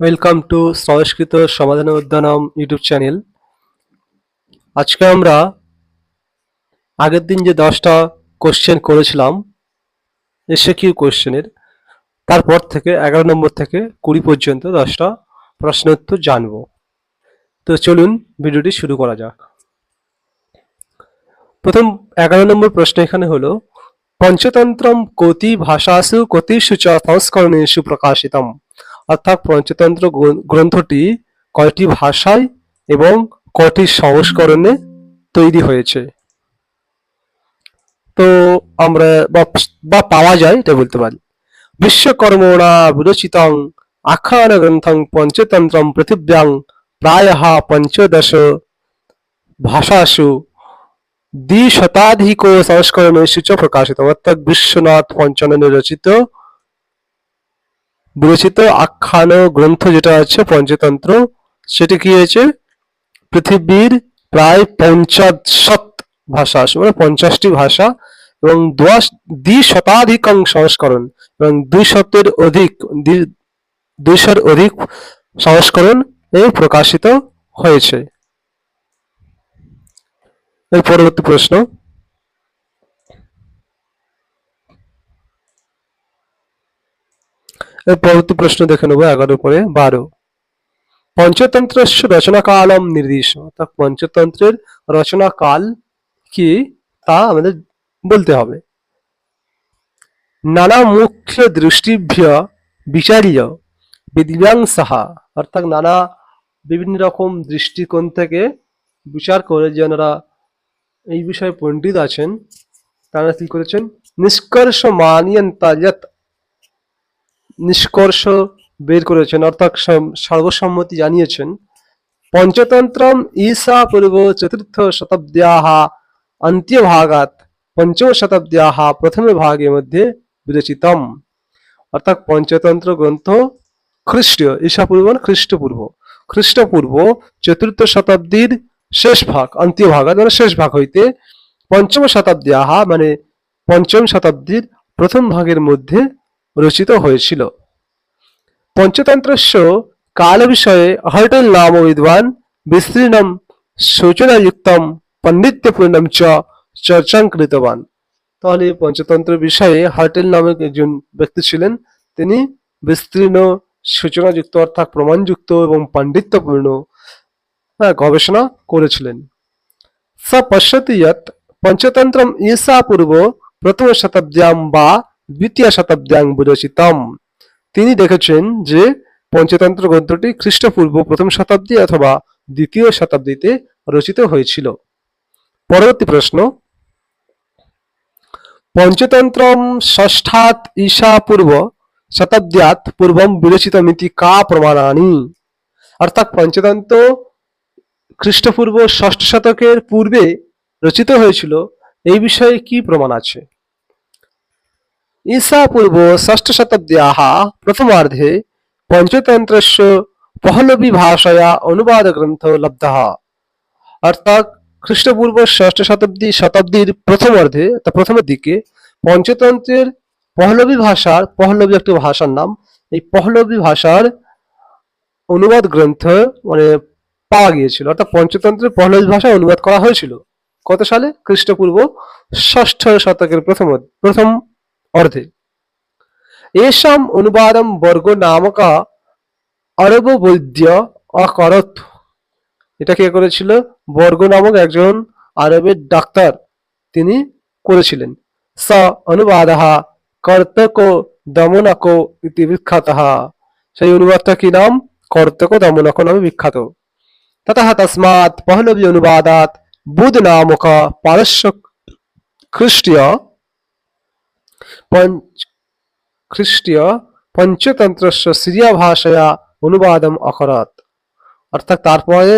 Welcome to সংস্কৃত সমাধান উদ্যানম YouTube channel আজকে আমরা আগের দিন যে দশটা কোশ্চেন করেছিলাম এসে কিউ কোশ্চেনের তারপর থেকে এগারো নম্বর থেকে কুড়ি পর্যন্ত দশটা প্রশ্ন উত্তর জানব। তো চলুন ভিডিওটি শুরু করা যাক। প্রথম এগারো নম্বর প্রশ্ন এখানে হলো, পঞ্চতন্ত্রম কতি ভাষাসু কতিষু চ সংস্করণেষু প্রকাশিতম। অর্থাৎ পঞ্চতন্ত্র গ্রন্থটি কয়টি ভাষায় এবং কয়টি সংস্করণে তৈরি হয়েছে? তো আমরা বা পাওয়া যায় এটা বলতে পারি। বিশ্বকর্মণা বিরচিতং আখ্যান গ্রন্থং পঞ্চতন্ত্রম পৃথিব্যাং প্রায় পঞ্চদশ ভাষাসু দ্বিশতাধিক সংস্করণেষু চ প্রকাশিত। অর্থাৎ বিশ্বনাথ পঞ্চাননে রচিত বিরচিত আখ্যান গ্রন্থ যেটা আছে, পঞ্চতন্ত্র, সেটি কি হয়েছে? পৃথিবীর প্রায় পঞ্চাশত ভাষা মানে পঞ্চাশটি ভাষা এবং দশ, দ্বিশতাধিকং সংস্করণ এবং দুই শতের অধিক দুইশোর অধিক সংস্করণ এ প্রকাশিত হয়েছে। এর পরবর্তী প্রশ্ন। এর পরবর্তী প্রশ্ন দেখে নেব, এগারো পরে বারো। পঞ্চতন্ত্রস্য রচনাকালম নির্দিশ অর্থাৎ পঞ্চতন্ত্রের রচনাকাল কি, তা আমাদের বলতে হবে। নানা মুখ্য দৃষ্টিভ্য বিচার্য বিদ্যাংসাহা অর্থাৎ নানা বিভিন্ন রকম দৃষ্টিকোণ থেকে বিচার করে যারা এই বিষয়ে পণ্ডিত আছেন, তারা কি করেছেন? নিষ্কর্ষ মানিয়ন্তা যত নিষ্কর্ষ বের করেছেন, অর্থাৎ সর্বসম্মতি জানিয়েছেন। পঞ্চতন্ত্র ঈশা পূর্ব চতুর্থ শতাব্দ্যাহ অন্ত্যভাগাত পঞ্চম শতাব্দ্যাহ প্রথম ভাগের মধ্যে বিরচিতম। অর্থাৎ পঞ্চতন্ত্র গ্রন্থ খ্রিস্টীয় ঈশাপূর্ব খ্রিস্টপূর্ব খ্রিস্টপূর্ব চতুর্থ শতাব্দীর শেষ ভাগ অন্ত্যভাগাত মানে শেষ ভাগ হইতে পঞ্চম শতাব্দী আহা মানে পঞ্চম শতাব্দীর প্রথম ভাগের মধ্যে রচিত হয়েছিল। পঞ্চতন্ত্রস্য কাল বিষয়ে হর্টল নাম বিদ্বান বিস্তীর্ণম সূচনাযুক্তম পাণ্ডিত্যপূর্ণম চ চর্চাং কৃতবান তাহলে পঞ্চতন্ত্র বিষয়ে হার্টেল নামক একজন ব্যক্তি ছিলেন। তিনি বিস্তীর্ণ সূচনাযুক্ত অর্থাৎ প্রমাণযুক্ত এবং পাণ্ডিত্যপূর্ণ হ্যাঁ, গবেষণা করেছিলেন। স পশ্যতি পঞ্চতন্ত্রম ঈশা পূর্ব প্রথম শতাব্দ্যাম বা দ্বিতীয় শতাব্দ্যাং বিরচিতম। তিনি দেখেছেন যে পঞ্চতন্ত্র গ্রন্থটি খ্রিস্টপূর্ব প্রথম শতাব্দী অথবা দ্বিতীয় শতাব্দীতে রচিত হয়েছিল। পরবর্তী প্রশ্ন। পঞ্চতন্ত্রম ষষ্ঠাৎ ঈশা পূর্ব শতাব্দ্যাৎ পূর্বম বিরচিতমিতি কা প্রমাণানি? অর্থাৎ পঞ্চতন্ত্র খ্রিস্টপূর্ব ষষ্ঠ শতকের পূর্বে রচিত হয়েছিল। এই বিষয়ে কি প্রমাণ আছে? ঈশা পূর্ব ষষ্ঠ শতাব্দ্যাः প্রথমার্ধে পঞ্চতন্ত্রস্য পহলবী ভাষায়া অনুবাদ গ্রন্থ লব্ধः অর্থাৎ খ্রিস্টপূর্ব ষষ্ঠ শতাব্দী শতাব্দীর প্রথমার্ধে তা প্রথমের দিকে পঞ্চতন্ত্রের পহলবী ভাষার পহলবী একটি ভাষার নাম এই পহলবী ভাষার অনুবাদ গ্রন্থ মানে পাওয়া গিয়েছিল অর্থাৎ পঞ্চতন্ত্রের পহলবী ভাষা অনুবাদ করা হয়েছিল কত সালে খ্রিস্টপূর্ব ষষ্ঠ শতকের প্রথম প্রথম অর্ধে। এষাম অনুবাদম বর্গ নামকা আরব বৈদ্য অকরত এটা কে করেছিল? বর্গ নামক একজন আরবের ডাক্তার তিনি করেছিলেন। স অনুবাদ কর্তক দমনক ইতি বিখ্যাত। সেই অনুবাদটা কি নাম? কর্তক দমনক নামে বিখ্যাত। ততঃ তস্মাৎ পহলবী অনুবাদাত বুধ নামক পারস্য খ্রিস্টীয় খ্রিস্টীয় পঞ্চতন্ত্রস্য সিরিয়া ভাষায়া অনুবাদম অকরত অর্থাৎ তারপরে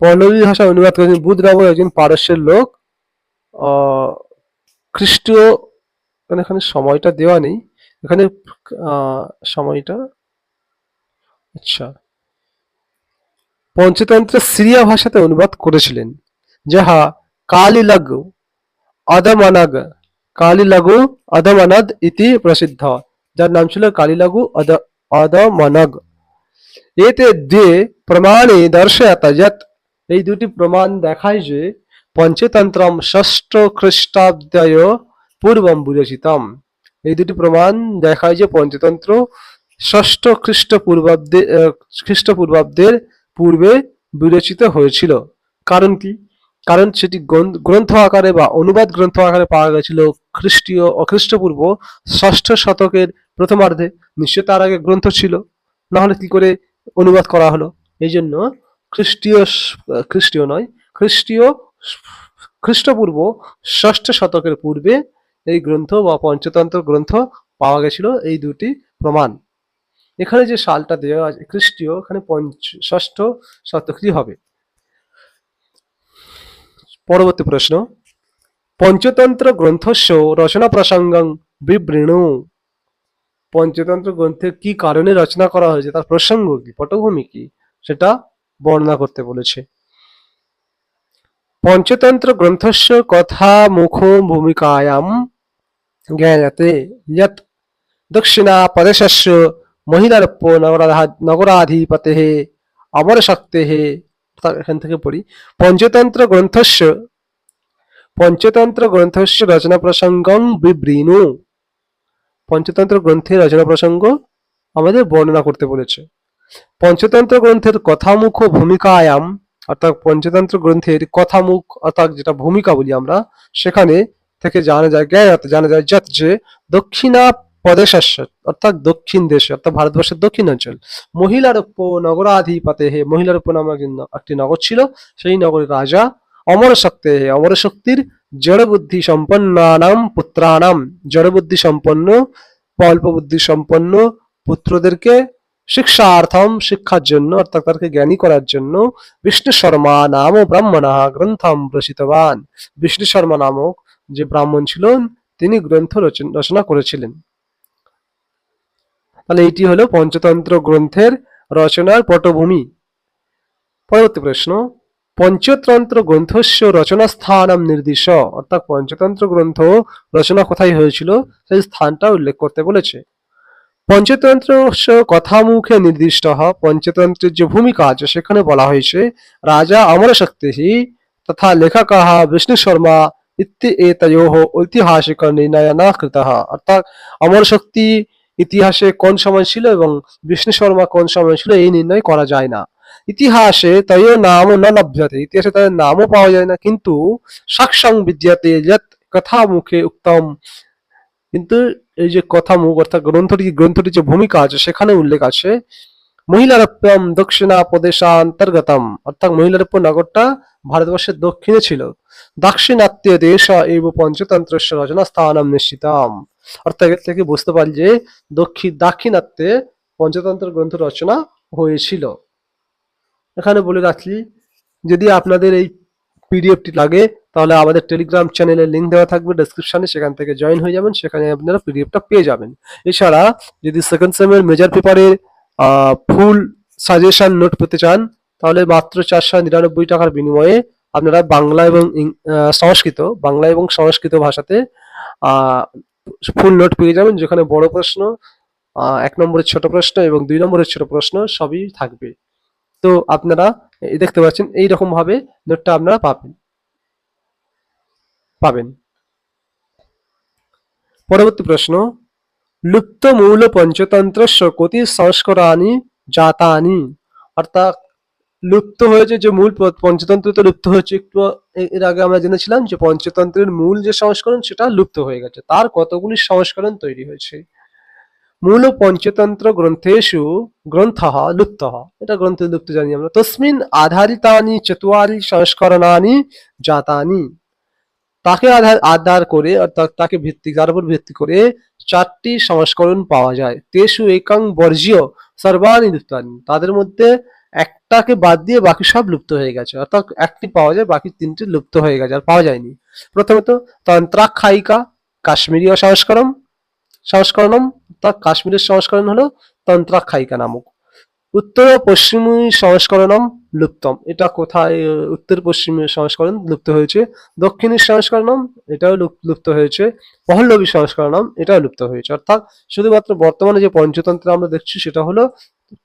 পল্লবী ভাষা অনুবাদ করেছেন বুধ নামক একজন পারস্যের লোক খ্রিস্টীয় মানে এখানে সময়টা দেওয়া নেই এখানে সময়টা আচ্ছা পঞ্চতন্ত্র সিরিয়া ভাষাতে অনুবাদ করেছিলেন যাহা কালিলাগু অদমনগ কালিলাগু অদমনদ ইতি প্রসিদ্ধ যার নাম ছিল কালিলাগু অদ এতে দ্বে প্রমাণে দর্শয়ত যত এই দুটি প্রমাণ দেখায় যে পঞ্চতন্ত্রম ষষ্ঠ খ্রিস্টাব্দয় পূর্বম বিরচিতম। এই দুটি প্রমাণ দেখায় যে পঞ্চতন্ত্র ষষ্ঠ খ্রিস্টপূর্বাব্দে খ্রিস্টপূর্বাব্দের পূর্বে বিরচিত হয়েছিল। কারণ কি? কারণ সেটি গ্রন্থ আকারে বা অনুবাদ গ্রন্থ আকারে পাওয়া গেছিল খ্রিস্টীয় ও খ্রিস্টপূর্ব ষষ্ঠ শতকের প্রথমার্ধে, নিশ্চয় তার আগে গ্রন্থ ছিল। না হলে কি করে অনুবাদ করা হলো? এই জন্য খ্রিস্টীয় খ্রিস্টীয় নয়, খ্রিস্টীয় খ্রিস্টপূর্ব ষষ্ঠ শতকের পূর্বে এই গ্রন্থ বা পঞ্চতন্ত্র গ্রন্থ পাওয়া গেছিল এই দুটি প্রমাণ। এখানে যে সালটা দেওয়া আছে, খ্রিস্টীয়, এখানে পঞ্চ, ষষ্ঠ শতকই হবে। পরবর্তী প্রশ্ন। পঞ্চতন্ত্র গ্রন্থস্য রচনা প্রসঙ্গং বিবৃণু। পঞ্চতন্ত্র গ্রন্থের কি কারণে রচনা করা হয়েছে, তার প্রসঙ্গ কি, পটভূমি কি, সেটা বর্ণনা করতে বলেছে। পঞ্চতন্ত্র গ্রন্থস্য কথা মুখো ভূমিকায়াম জ্ঞায়তে যত দক্ষিণা প্রদেশস্য মহিলারপ্য নগরাধা, নগরাধিপতে অমর শক্তে এখান থেকে পড়ি। পঞ্চতন্ত্র গ্রন্থস্য পঞ্চতন্ত্র গ্রন্থস্য রচনা প্রসঙ্গং বিবৃণু পঞ্চতন্ত্র গ্রন্থের রচনা প্রসঙ্গ আমাদের বর্ণনা করতে বলেছে। পঞ্চতন্ত্র গ্রন্থের কথামুখ ও ভূমিকায়াম, অর্থাৎ পঞ্চতন্ত্র গ্রন্থের কথামুখ, অর্থাৎ যেটা ভূমিকা বলি আমরা, সেখানে থেকে জানা যায় জ্ঞাত জানা যায় যত যে দক্ষিণা প্রদেশস্য, অর্থাৎ দক্ষিণ দেশে, অর্থাৎ ভারতবর্ষের দক্ষিণ অঞ্চল। মহিলার উপ নগরাধিপতে হে মহিলার উপ নামক একটি একটি নগর ছিল, সেই নগরের রাজা অমর শক্তে অমর শক্তির জড় বুদ্ধি সম্পন্নানাম পুত্রানাম। জড় বুদ্ধি সম্পন্ন, অল্প বুদ্ধি সম্পন্ন পুত্রদেরকে শিক্ষার্থম, শিক্ষার জন্য, অর্থাৎ তাদেরকে জ্ঞানী করার জন্য বিষ্ণু শর্মা নাম ব্রাহ্মণ গ্রন্থম রচিতবান। বিষ্ণু শর্মা নামক যে ব্রাহ্মণ ছিলেন, তিনি গ্রন্থ রচনা করেছিলেন। তাহলে এটি হলো পঞ্চতন্ত্র গ্রন্থের রচনার পটভূমি। পরবর্তী প্রশ্ন পঞ্চতন্ত্র গ্রন্থস্য রচনা স্থানম নির্দিশ। অর্থাৎ পঞ্চতন্ত্র গ্রন্থ রচনা কোথায় হয়েছিল? সেই স্থানটা উল্লেখ করতে বলেছে। পঞ্চতন্ত্র কথামুখে নির্দিষ্ট। পঞ্চতন্ত্রের যে ভূমিকা আছে, সেখানে বলা হয়েছে, রাজা অমর শক্তি তথা লেখক বিষ্ণু শর্মা ইত্তি এতয়োহ ঐতিহাসিক নির্ণয় না কৃত অর্থাৎ অমর শক্তি ইতিহাসে কোন সময় ছিল এবং বিষ্ণু শর্মা কোন সময় ছিল, এই নির্ণয় করা যায় না। ইতিহাসে তয় নাম ন লভ্যতে ইতিহাসে তাদের নামও পাওয়া যায় না কিন্তু সাক্ষাং বিদ্যাতে যত কথা মুখে উত্তম কিন্তু এই যে কথা মুখ অর্থাৎ গ্রন্থটি গ্রন্থটির যে ভূমিকা আছে, সেখানে উল্লেখ আছে, মহিলারপ্যম দক্ষিণা প্রদেশান্তর্গতম অর্থাৎ মহিলারপ্য নগরটা ভারতবর্ষের দক্ষিণে ছিল। দাক্ষিণাত্য দেশ এব পঞ্চতন্ত্রস্য রচনা স্থানম নিশ্চিতম অর্থাৎ এর থেকে বুঝতে পারি যে দক্ষিণ দাক্ষিণাত্যে পঞ্চতন্ত্র গ্রন্থ রচনা হয়েছিল। এখানে বলে রাখি যদি আপনাদের এই পিডিএফটি লাগে, তাহলে আমাদের টেলিগ্রাম চ্যানেলের লিঙ্ক দেওয়া থাকবে ডেসক্রিপশনে সেখান থেকে জয়েন হয়ে যাবেন, সেখানে আপনারা পিডিএফটা পেয়ে যাবেন। এছাড়া, যদি সেকেন্ড সেমের মেজর পেপারের ফুল সাজেশন নোট পেতে চান, তাহলে মাত্র চারশো নিরানব্বই টাকার বিনিময়ে আপনারা বাংলা এবং সংস্কৃত, বাংলা এবং সংস্কৃত ভাষাতে ফুল নোট পেয়ে যাবেন, যেখানে বড় প্রশ্ন এক নম্বরের ছোট প্রশ্ন এবং দুই নম্বরের ছোট প্রশ্ন সবই থাকবে। তো আপনারা দেখতে পাচ্ছেন এই রকম ভাবে নোটটা আপনারা পাবেন। পাবেন। পরবর্তী প্রশ্ন, লুপ্ত মূল পঞ্চতন্ত্র কোটি সংস্করণী জাতানি। অর্থাৎ লুপ্ত হয়েছে যে মূল পঞ্চতন্ত্র তো লুপ্ত হয়েছে, একটু এর আগে আমরা জেনেছিলাম যে পঞ্চতন্ত্রের মূল যে সংস্করণ সেটা লুপ্ত হয়ে গেছে। তার কতগুলি সংস্করণ তৈরি হয়েছে? মূল পঞ্চতন্ত্র গ্রন্থেষু গ্রন্থ লুপ্ত। এটা গ্রন্থ লুপ্ত জানি আমরা। তসমিন আধারিতানি চতুয়ারি সংস্করণানি জাতানি। তাকে আধার আধার করে, অর্থাৎ তাকে ভিত্তি, তার উপর ভিত্তি করে চারটি সংস্করণ পাওয়া যায়। তেসু একাং বর্জ্য সর্বাণী লুপ্তানি। তাদের মধ্যে একটাকে বাদ দিয়ে বাকি সব লুপ্ত হয়ে গেছে। অর্থাৎ একটি পাওয়া যায়, বাকি তিনটি লুপ্ত হয়ে গেছে, আর পাওয়া যায়নি। প্রথমত তন্ত্রাক্ষায়িকা কাশ্মীরীয় সংস্করণ। সংস্করণম অর্থাৎ কাশ্মীরের সংস্করণ হলো তন্ত্রাখ্যায়িকা নামক। উত্তর ও পশ্চিমী সংস্করণম লুপ্তম। এটা কোথায় উত্তর পশ্চিমী সংস্করণ লুপ্ত হয়েছে? দক্ষিণী সংস্করণম, এটাও লুপ্ত হয়েছে। পহল্লবী সংস্করণম, এটাও লুপ্ত হয়েছে। অর্থাৎ শুধুমাত্র বর্তমানে যে পঞ্চতন্ত্র আমরা দেখছি, সেটা হলো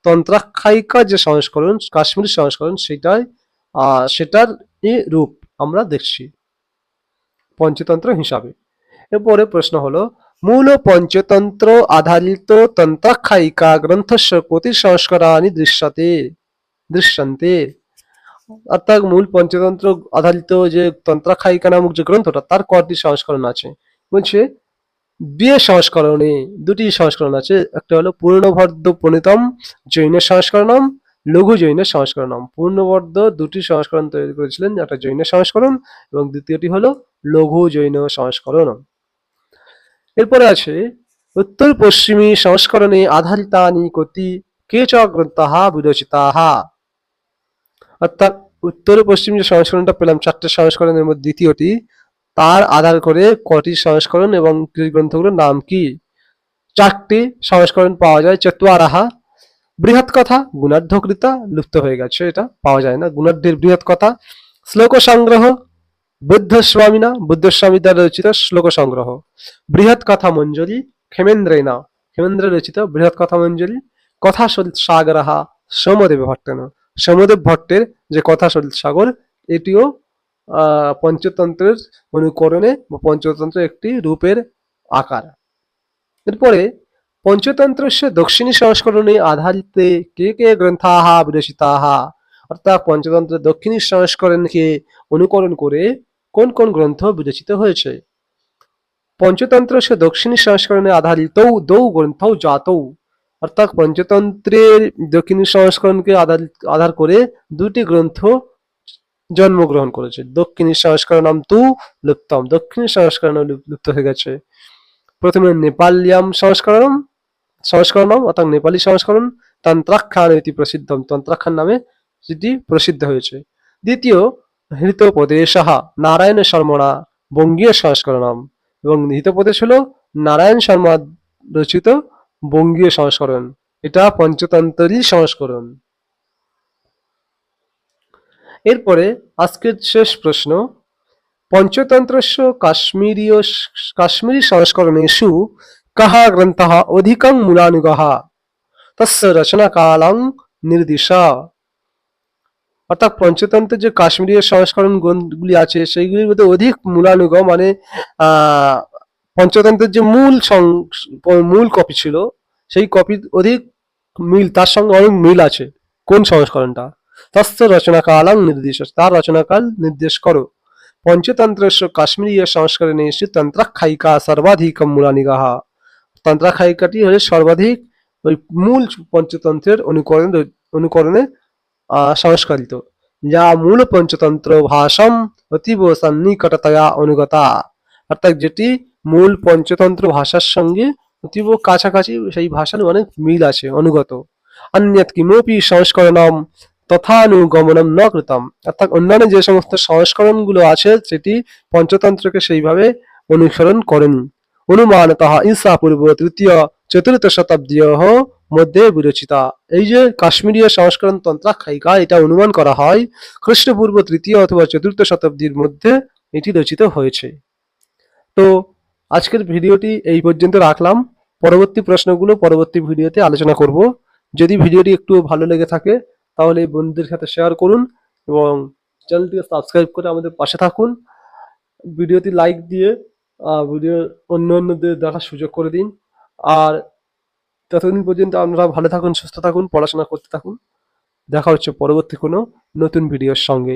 তন্ত্রাখ্যায়িকা যে সংস্করণ, কাশ্মীরি সংস্করণ, সেটাই সেটার রূপ আমরা দেখছি। পঞ্চতন্ত্র হিসাবে। এরপরে প্রশ্ন হলো মূল পঞ্চতন্ত্র আধারিত তন্ত্রাখ্যায়িকা গ্রন্থস্য কতি সংস্কারানি দৃশ্যতে দৃশ্যন্তে অর্থাৎ মূল পঞ্চতন্ত্র আধারিত যে তন্ত্রাখ্যায়িকা নামক যে গ্রন্থটা তার কটি সংস্করণ আছে বলছে বিয়ে সংস্করণে দুটি সংস্করণ আছে একটা হলো পূর্ণভদ্র প্রণীতম জৈন সংস্করণম লঘু জৈন সংস্করণম পূর্ণবর্ধ দুটি সংস্করণ তৈরি করেছিলেন একটা জৈন সংস্করণ এবং দ্বিতীয়টি হলো লঘু জৈন সংস্করণ এরপরে আছে, উত্তর পশ্চিমী সংস্করণে আধারিতানি কতি চ গ্রন্থাহ বিরচিতাহ অর্থাৎ উত্তর পশ্চিম যে সংস্করণটা পেলাম, চারটে সংস্করণের মধ্যে দ্বিতীয়টি, তার আধার করে কটি সংস্করণ এবং গ্রন্থগুলোর নাম কি? চারটি সংস্করণ পাওয়া যায়, চতুয়ারাহা বৃহৎ কথা গুণার্ধকৃতা, লুপ্ত হয়ে গেছে, এটা পাওয়া যায় না। গুণার্ধের বৃহৎ কথা শ্লোক সংগ্রহ বুদ্ধস্বামীনা বুদ্ধস্বামী দ্বারা রচিত শ্লোক সংগ্রহ। বৃহৎ কথা মঞ্জরি ক্ষেমেন্দ্রেনা ক্ষেমেন্দ্র রচিত বৃহৎ কথা মঞ্জরি, কথা সাগরাহা, সোমদেব ভট্টেন। সোমদেব ভট্টের যে কথা সাগর, এটিও পঞ্চতন্ত্রের অনুকরণে বা পঞ্চতন্ত্রের একটি রূপের আকার। এরপরে, পঞ্চতন্ত্রস্য দক্ষিণী সংস্করণে আধারিতে কে কে গ্রন্থাহ বিরচিতাহ, অর্থাৎ পঞ্চতন্ত্রের দক্ষিণী সংস্করণকে অনুকরণ করে কোন কোন গ্রন্থ বিরচিত হয়েছে? পঞ্চতন্ত্র সে দক্ষিণী সংস্করণে আধারিত দৌ গ্রন্থ জাতৌ অর্থাৎ পঞ্চতন্ত্রের দক্ষিণী সংস্করণকে আধার আধার করে দুটি গ্রন্থ জন্মগ্রহণ করেছে। দক্ষিণী সংস্করণম তু লুপ্তম। দক্ষিণী সংস্করণ লুপ- লুপ্ত হয়ে গেছে। প্রথমে নেপালিয়াম সংস্করণ সংস্করণম অর্থাৎ নেপালি সংস্করণ, তন্ত্রাখ্যান প্রসিদ্ধম। তন্ত্রাখ্যান নামে যেটি প্রসিদ্ধ হয়েছে। দ্বিতীয় হৃতোপদেশ নারায়ণ শর্মণা, বঙ্গীয় সংস্করণম। এবং হৃতোপদেশ হলো নারায়ণ শর্মা রচিত বঙ্গীয় সংস্করণ। এটা পঞ্চতন্ত্রেরই সংস্করণ। এরপরে আজকের শেষ প্রশ্ন, পঞ্চতন্ত্রস্য কাশ্মীরীয় কাশ্মীরি সংস্করণেষু কः গ্রন্থः অধিকং মূলানুগः তস্য রচনাকালং নির্দিশ। অর্থাৎ পঞ্চতন্ত্রের যে কাশ্মীরীয় সংস্করণ গ্রন্থগুলি আছে, সেইগুলির মধ্যে অধিক মূলানুগ মানে পঞ্চতন্ত্রের যে মূল মূল কপি ছিল, সেই কপির অধিক মিল, তার সঙ্গে অনেক মিল আছে। কোন সংস্করণটা? তস্য রচনাকালং নির্দিশ, তার রচনাকাল নির্দেশ করো। পঞ্চতন্ত্রস্য কাশ্মীরীয় সংস্করণে তন্ত্রাখ্যায়িকা সর্বাধিক মূলানিগাহ তন্ত্রাখ্যায়িকাটি হলে সর্বাধিক ওই মূল পঞ্চতন্ত্রের অনুকরণ, অনুকরণে আহ, সংস্কারিত যা মূল পঞ্চতন্ত্র ভাষাম অতীব সন্নিকটতয়া অনুগতা। অর্থাৎ যেটি মূল পঞ্চতন্ত্র ভাষার সঙ্গে অতীব কাছাকাছি সেই ভাষার অনেক মিল আছে অনুগত। অন্যত কিমপি সংস্করণম তথানুগমনম ন কৃতম। অর্থাৎ অন্যান্য যে সমস্ত সংস্করণগুলো আছে সেটি পঞ্চতন্ত্রকে সেইভাবে অনুসরণ করেনি। অনুমানতঃ ঈশা পূর্ব তৃতীয় চতুর্থ শতাব্দীয় মধ্যে বিরচিতা। এই যে কাশ্মীরীয় সংস্করণ তন্ত্রাখ্যায়িকা, এটা অনুমান করা হয় খ্রিস্টপূর্ব তৃতীয় অথবা চতুর্থ শতাব্দীর মধ্যে এটি রচিত হয়েছে। তো, আজকের ভিডিওটি এই পর্যন্ত রাখলাম। পরবর্তী প্রশ্নগুলো পরবর্তী ভিডিওতে আলোচনা করব। যদি ভিডিওটি একটু ভালো লেগে থাকে, তাহলে বন্ধুদের সাথে শেয়ার করুন এবং চ্যানেলটিকে সাবস্ক্রাইব করে আমাদের পাশে থাকুন। ভিডিওটি লাইক দিয়ে ভিডিও অন্য অন্যদের দেখার সুযোগ করে দিন। আর ততদিন পর্যন্ত আপনারা ভালো থাকুন, সুস্থ থাকুন, পড়াশোনা করতে থাকুন। দেখা হচ্ছে পরবর্তী কোনো নতুন ভিডিওর সঙ্গে।